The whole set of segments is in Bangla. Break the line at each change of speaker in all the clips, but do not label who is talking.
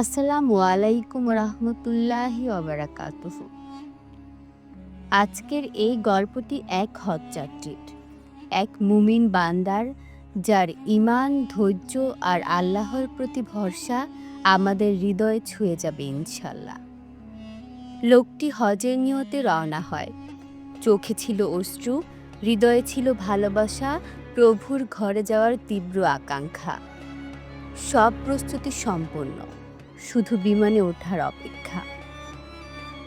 আসসালামু আলাইকুম রহমতুল্লাহি আজকের এই গল্পটি এক হজযাত্রীর, এক মুমিন বান্দার, যার ইমান ধৈর্য আর আল্লাহর প্রতি ভরসা আমাদের হৃদয়ে ছুঁয়ে যাবে ইনশাল্লাহ লোকটি হজের নিয়তে রওনা হয়। চোখে ছিল অশ্রু, হৃদয়ে ছিল ভালোবাসা, প্রভুর ঘরে যাওয়ার তীব্র আকাঙ্ক্ষা। সব প্রস্তুতি সম্পন্ন। শুধু বিমানে ওঠার অপেক্ষা।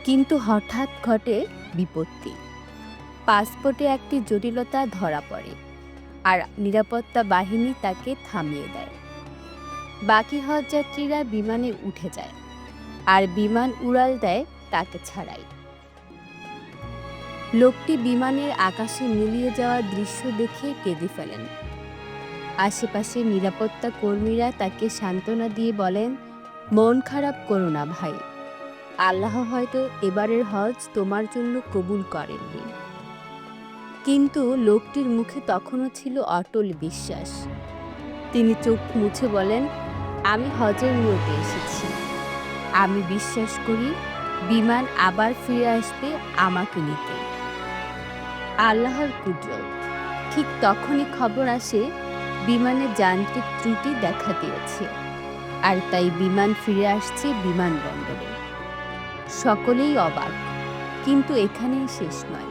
কিন্তু হঠাৎ ঘটে বিপত্তি। পাসপোর্টে একটি জটিলতা ধরা পড়ে আর নিরাপত্তা বাহিনী তাকে থামিয়ে দেয়। বাকি হজযাত্রীরা বিমানে উঠে যায় আর বিমান উড়াল দেয় তাকে ছাড়াই। লোকটি বিমানের আকাশে মিলিয়ে যাওয়া দৃশ্য দেখে কেঁদে ফেলেন। আশেপাশে নিরাপত্তা কর্মীরা তাকে সান্ত্বনা দিয়ে বলেন মন খারাপ করো না ভাই। আল্লাহ হয়তো এবারের হজ তোমার জন্য কবুল করেননি। কিন্তু লোকটির মুখে তখনও ছিল অটল বিশ্বাস। তিনি চোখ মুছে বলেন, আমি হজের নিয়তে এসেছি। আমি বিশ্বাস করি বিমান আবার ফিরে আসবে আমাকে নিতে। আল্লাহর কুদরত। ঠিক তখনই খবর আসে, বিমানে যান্ত্রিক ত্রুটি দেখা দিয়েছে। আর তাই বিমান ফিরে আসছে বিমানবন্দরে। সকলেই অবাক, কিন্তু এখানেই শেষ নয়।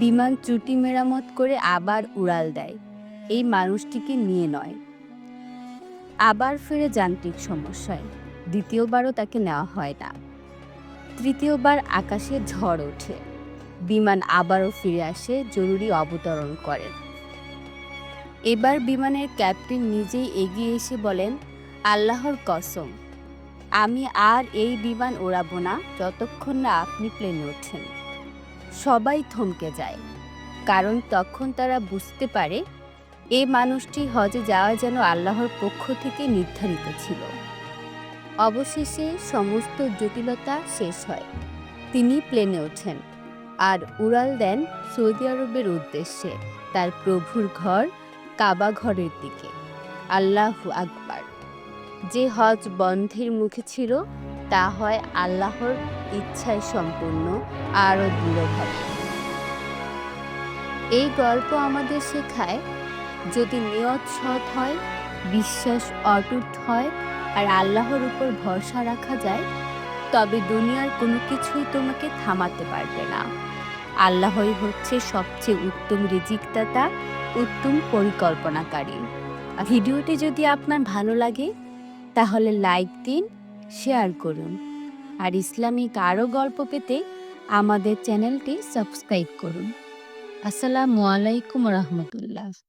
বিমান ত্রুটি মেরামত করে আবার উড়াল দেয়, এই মানুষটিকে নিয়ে নয়। আবার ফিরে যান্ত্রিক সমস্যায়, দ্বিতীয়বারও তাকে নেওয়া হয় না। তৃতীয়বার আকাশে ঝড় ওঠে, বিমান আবারও ফিরে আসে জরুরি অবতরণ করেন এবার বিমানের ক্যাপ্টেন নিজেই এগিয়ে এসে বলেন আল্লাহর কসম, আমি আর এই বিমান ওড়াবো না যতক্ষণ না আপনি প্লেনে ওঠেন। সবাই থমকে যায়, কারণ তখন তারা বুঝতে পারে এই মানুষটি হজে যাওয়া যেন আল্লাহর পক্ষ থেকে নির্ধারিত ছিল। অবশেষে সমস্ত জটিলতা শেষ হয়, তিনি প্লেনে ওঠেন আর উড়াল দেন সৌদি আরবের উদ্দেশ্যে তার প্রভুর ঘর কাবা ঘরের দিকে। আল্লাহু আকবার। যে হজ বন্ধের মুখে ছিল, তা হয় আল্লাহর ইচ্ছায় সম্পূর্ণ আরও দৃঢ়ভাবে। এই গল্প আমাদের শেখায়, যদি নিয়ত সৎ হয়, বিশ্বাস অটুট হয়, আর আল্লাহর উপর ভরসা রাখা যায়, তবে দুনিয়ার কোনো কিছুই তোমাকে থামাতে পারবে না। আল্লাহই হচ্ছে সবচেয়ে উত্তম রিজিকদাতা, উত্তম পরিকল্পনাকারী। ভিডিওটি যদি আপনার ভালো লাগে তাহলে লাইক দিন, শেয়ার করুন। আর ইসলামিক আরও গল্প পেতে আমাদের চ্যানেলটি সাবস্ক্রাইব করুন। আসসালামু আলাইকুম রহমতুল্লাহ।